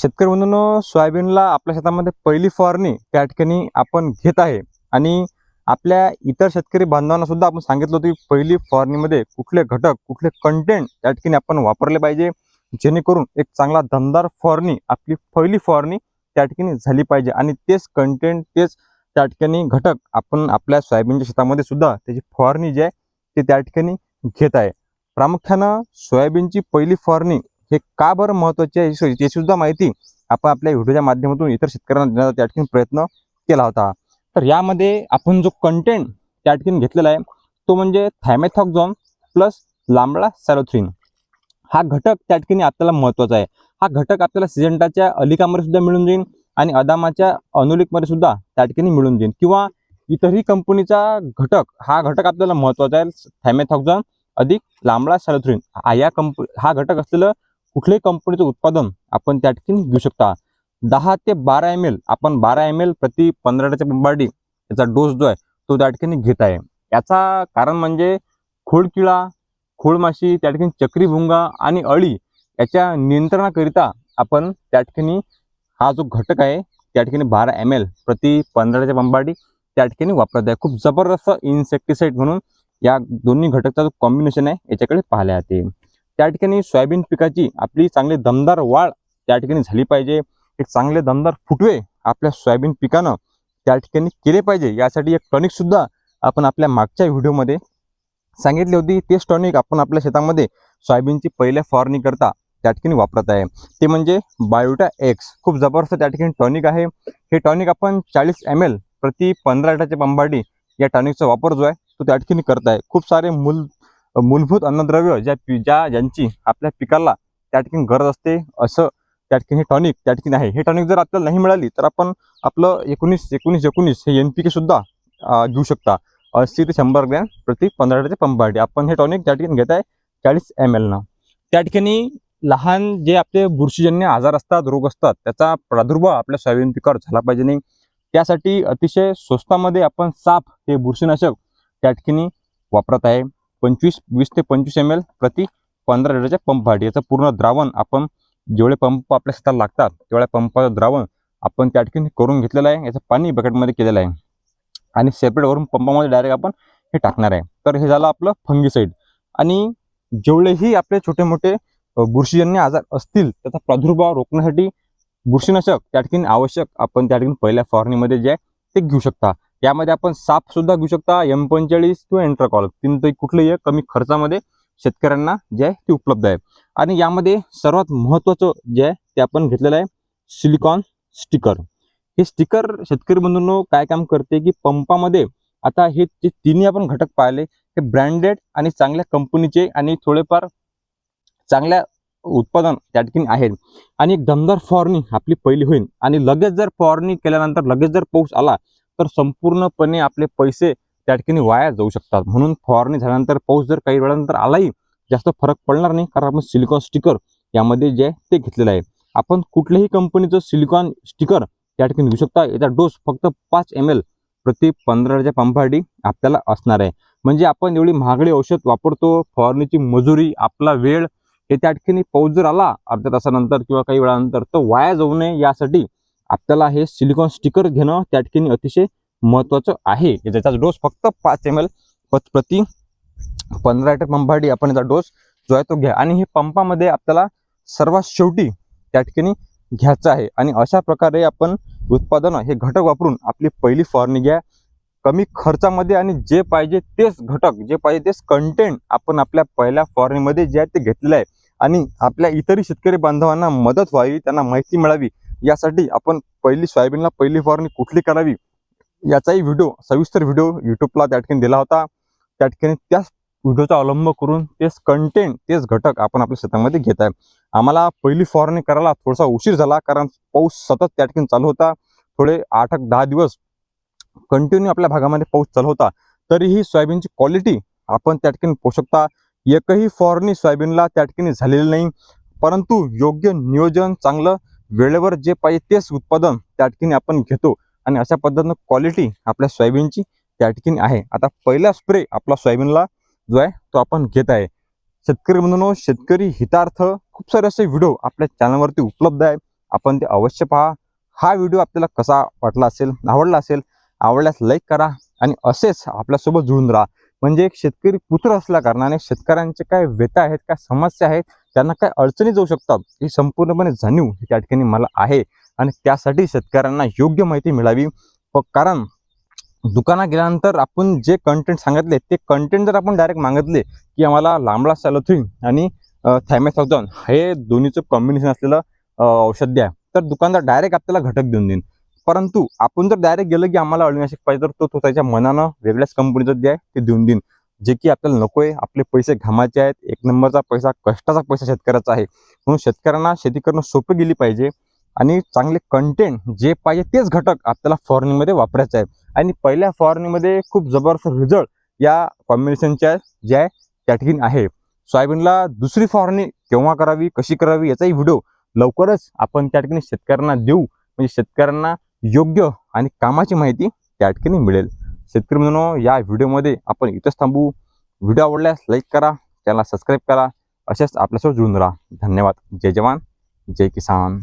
शेतकरी बंधूंनो सोयाबीनला आपल्या शेतामध्ये पहिली फवारणी त्या ठिकाणी आपण घेत आहे. आणि आपल्या इतर शेतकरी बांधवांना सुद्धा आपण सांगितलं होतं की पहिली फवारणीमध्ये कुठले घटक कुठले कंटेंट त्या ठिकाणी आपण वापरले पाहिजे जेणेकरून एक चांगला दमदार फवारणी आपली पहिली फवारणी त्या ठिकाणी झाली पाहिजे. आणि तेच कंटेंट तेच त्या ठिकाणी घटक आपण आपल्या सोयाबीनच्या शेतामध्ये सुद्धा त्याची फवारणी जी आहे ते त्या ठिकाणी घेत आहे. प्रामुख्यानं सोयाबीनची पहिली फवारणी हे का बरं महत्त्वाचे आहे? याची- सुद्धा माहिती आपण आपल्या व्हिडिओच्या माध्यमातून इतर शेतकऱ्यांना देण्याचा त्या ठिकाणी प्रयत्न केला होता. तर यामध्ये आपण जो कंटेंट त्या ठिकाणी घेतलेला आहे तो म्हणजे थायमेथॉक्झॉन प्लस लांबळा सॅलोथ्रीन हा घटक त्या ठिकाणी आपल्याला महत्त्वाचा आहे. हा घटक आपल्याला सिजेंटाच्या अलिकामध्ये सुद्धा मिळून जाईल आणि अदामाच्या अनुलिकमध्ये सुद्धा त्या ठिकाणी मिळून जाईल किंवा इतरही कंपनीचा घटक हा घटक आपल्याला महत्त्वाचा आहे. थायमॅथॉक्झॉन अधिक लांबळा सॅलोथ्रीन हा या कंप हा घटक असलेलं कुठल्याही कंपनीचं उत्पादन आपण त्या ठिकाणी घेऊ शकता. दहा ते बारा एम एल आपण बारा एम एल प्रति पंधराच्या बंबाडी याचा डोस जो आहे तो त्या ठिकाणी घेत आहे. याचा कारण म्हणजे खोडकिळा खोडमाशी त्या ठिकाणी चक्रीभुंगा आणि अळी याच्या नियंत्रणाकरिता आपण त्या ठिकाणी हा जो घटक आहे त्या ठिकाणी बारा एम एल प्रति पंधराच्या बंबाडी त्या ठिकाणी वापरत आहे. खूप जबरदस्त इन्सेक्टिसाईड म्हणून या दोन्ही घटकचा जो कॉम्बिनेशन आहे याच्याकडे पाहिल्या जाते त्या ठिकाणी सोयाबीन पिकाची आपली चांगली दमदार वाढ त्या ठिकाणी झाली पाहिजे. एक चांगले दमदार फुटवे आपल्या सोयाबीन पिकानं त्या ठिकाणी केले पाहिजे. यासाठी एक टॉनिकसुद्धा आपण आपल्या मागच्या व्हिडिओमध्ये सांगितली होती. तेच टॉनिक आपण आपल्या शेतामध्ये सोयाबीनची पहिल्या फवारणी करता त्या ठिकाणी वापरत आहे. ते म्हणजे बायोटा एक्स खूप जबरदस्त त्या ठिकाणी टॉनिक आहे. हे टॉनिक आपण चाळीस एम एल प्रति पंधरा लिटरच्या बंबाडी या टॉनिकचा वापर जो आहे तो त्या ठिकाणी करत आहे खूप सारे मूल मूलभूत अन्नद्रव्य ज्या पि- ज्या ज्यांची आपल्या पिकाला त्या ठिकाणी गरज असते असं त्या ठिकाणी हे टॉनिक त्या ठिकाणी आहे. हे टॉनिक जर आपल्याला नाही मिळाली तर आपण आपलं एकोणीस एकोणीस एकोणीस हे एन पी के सुद्धा घेऊ शकता. अस्सी ते शंभर ग्रॅम प्रति पंधरा ते पंपासाठी आपण हे टॉनिक त्या ठिकाणी घेत आहे चाळीस एम एलनं त्या ठिकाणी लहान जे आपले बुरशीजन्य आजार असतात रोग असतात त्याचा प्रादुर्भाव आपल्या सोयाबीन पिकावर झाला पाहिजे नाही. त्यासाठी अतिशय स्वस्तामध्ये आपण साप हे बुरशीनाशक त्या ठिकाणी वापरत आहे. पंचवीस वीस ते पंचवीस एम एल प्रति पंधरा लिटरच्या पंपासाठी याचं पूर्ण द्रावण आपण जेवढे पंप आपल्या शेतात लागतात तेवढ्या पंपाचं द्रावण आपण त्या ठिकाणी करून घेतलेलं आहे. याचं पाणी बकेटमध्ये केलेलं आहे. आणि सेपरेटवरून पंपामध्ये डायरेक्ट आपण हे टाकणार आहे. तर हे झालं आपलं फंगीसाईड आणि जेवढेही आपले छोटे मोठे बुरशीजन्य आजार असतील त्याचा प्रादुर्भाव रोखण्यासाठी बुरशीनाशक त्या ठिकाणी आवश्यक. आपण त्या ठिकाणी पहिल्या फवारणीमध्ये जे आहे ते घेऊ शकता. यामध्ये आपण साप सुद्धा घेऊ शकता. एम पंचेचाळीस किंवा एंट्राकॉल तीनपैकी कुठलंही कमी खर्चामध्ये शेतकऱ्यांना जे आहे ते उपलब्ध आहे. आणि यामध्ये सर्वात महत्त्वाचं जे आहे ते आपण घेतलेलं आहे सिलिकॉन स्टिकर. हे स्टिकर शेतकरी बंधूंनो काय काम करते की पंपामध्ये आता हे जे तिन्ही आपण घटक पाहिले हे ब्रँडेड आणि चांगल्या कंपनीचे आणि थोडेफार चांगल्या उत्पादन त्या ठिकाणी आहेत. आणि एक दमदार फवारणी आपली पहिली होईल. आणि लगेच जर फवारणी केल्यानंतर लगेच जर पाऊस आला तर संपूर्णपणे आपले पैसे त्या ठिकाणी वाया जाऊ शकतात. म्हणून फवारणी झाल्यानंतर पाऊस जर काही वेळानंतर आलाही जास्त फरक पडणार नाही. कारण आपण सिलिकॉन स्टिकर यामध्ये जे आहे ते घेतलेलं आहे. आपण कुठल्याही कंपनीचं सिलिकॉन स्टिकर त्या ठिकाणी घेऊ शकता. याचा डोस फक्त पाच एम एल प्रति पंधराच्या पंपासाठी आपल्याला असणार आहे. म्हणजे आपण एवढी महागडी औषध वापरतो फवारणीची मजुरी आपला वेळ हे त्या ठिकाणी पाऊस जर आला अर्ध्या तासानंतर किंवा काही वेळानंतर तर वाया जाऊ नये यासाठी आपल्याला हे सिलिकॉन स्टिकर घेणं त्या ठिकाणी अतिशय महत्त्वाचं आहे. ज्याचा डोस फक्त पाच एम एल प्रति पंधरा लिटर पंपासाठी आपण याचा डोस जो आहे तो घ्या. आणि हे पंपामध्ये आपल्याला सर्वात शेवटी त्या ठिकाणी घ्यायचं आहे. आणि अशा प्रकारे आपण उत्पादन हे घटक वापरून आपली पहिली फवारणी घ्या. कमी खर्चामध्ये आणि जे पाहिजे तेच घटक जे पाहिजे तेच कंटेंट आपण आपल्या पहिल्या फवारणीमध्ये जे आहे ते घेतलेलं आहे. आणि आपल्या इतरही शेतकरी बांधवांना मदत व्हावी त्यांना माहिती मिळावी यासाठी आपण पहिली सोयाबीनला पहिली फवारणी कुठली करावी? याचाही व्हिडिओ सविस्तर व्हिडिओ यूट्यूबला त्या ठिकाणी दिला होता. त्या ठिकाणी त्याच व्हिडिओचा अवलंब करून तेच कंटेंट तेच घटक आपण आपल्या शेतामध्ये घेत आहे. आम्हाला पहिली फवारणी करायला थोडासा उशीर झाला कारण पाऊस सतत त्या ठिकाणी चालू होता. थोडे आठ एक दहा दिवस कंटिन्यू आपल्या भागामध्ये पाऊस चालू होता. तरीही सोयाबीनची क्वालिटी आपण त्या ठिकाणी पाहू शकता. एकही फवारणी सोयाबीनला त्या ठिकाणी झालेली नाही. परंतु योग्य नियोजन चांगलं वेळेवर जे पाहिजे तेच उत्पादन त्या ठिकाणी आपण घेतो. आणि अशा पद्धतीनं क्वालिटी आपल्या सोयाबीनची त्या ठिकाणी आहे. आता पहिला स्प्रे आपला सोयाबीनला जो आहे तो आपण घेत आहे. शेतकरी म्हणून शेतकरी हितार्थ खूप सारे असे व्हिडिओ आपल्या चॅनलवरती उपलब्ध आहे आपण ते अवश्य पहा. हा व्हिडिओ आपल्याला कसा वाटला असेल आवडला असेल आवडल्यास लाईक करा आणि असेच आपल्यासोबत जुळून राहा. म्हणजे एक शेतकरी पुत्र असल्या कारणाने शेतकऱ्यांचे काय व्यथा आहेत काय समस्या आहेत त्यांना काय अडचणी जाऊ शकतात ही संपूर्णपणे जाणीव त्या ठिकाणी मला आहे. आणि त्यासाठी शेतकऱ्यांना योग्य माहिती मिळावी. कारण दुकानात गेल्यानंतर आपण जे कंटेंट सांगितले ते कंटेंट जर आपण डायरेक्ट मागितले की आम्हाला लांबला सॅलोथ्रीन आणि थायमॅथॉक्झॉन हे दोन्हीचं कॉम्बिनेशन असलेलं औषध द्या. तर दुकानदार डायरेक्ट आपल्याला घटक देऊन देईन. परंतु आपण जर डायरेक्ट गेलं की आम्हाला अळीनाशक पाहिजे तर तो तो त्याच्या मनानं वेगळ्याच कंपनीचं द्या ते देऊन देईन. जे की आपल्याला नको आहे आपले पैसे घामाचे आहेत एक नंबरचा पैसा कष्टाचा पैसा शेतकऱ्याचा आहे. म्हणून शेतकऱ्यांना शेती करणं सोपं गेली पाहिजे आणि चांगले कंटेंट जे पाहिजे तेच घटक आपल्याला फवारणीमध्ये वापरायचे आहे आणि पहिल्या फवारणीमध्ये खूप जबरदस्त रिझल्ट या कॉम्बिनेशनच्या जे आहे त्या ठिकाणी आहे. सोयाबीनला दुसरी फवारणी केव्हा करावी कशी करावी याचाही व्हिडिओ लवकरच आपण त्या ठिकाणी शेतकऱ्यांना देऊ. म्हणजे शेतकऱ्यांना योग्य आणि कामाची माहिती त्या ठिकाणी मिळेल. शेतकरी मित्रांनो या व्हिडिओमध्ये आपण इथंच थांबू. व्हिडिओ आवडल्यास लाईक करा चॅनलला सबस्क्राईब करा. असेच आपल्यासोबत जुळून राहा. धन्यवाद. जय जवान. जय किसान.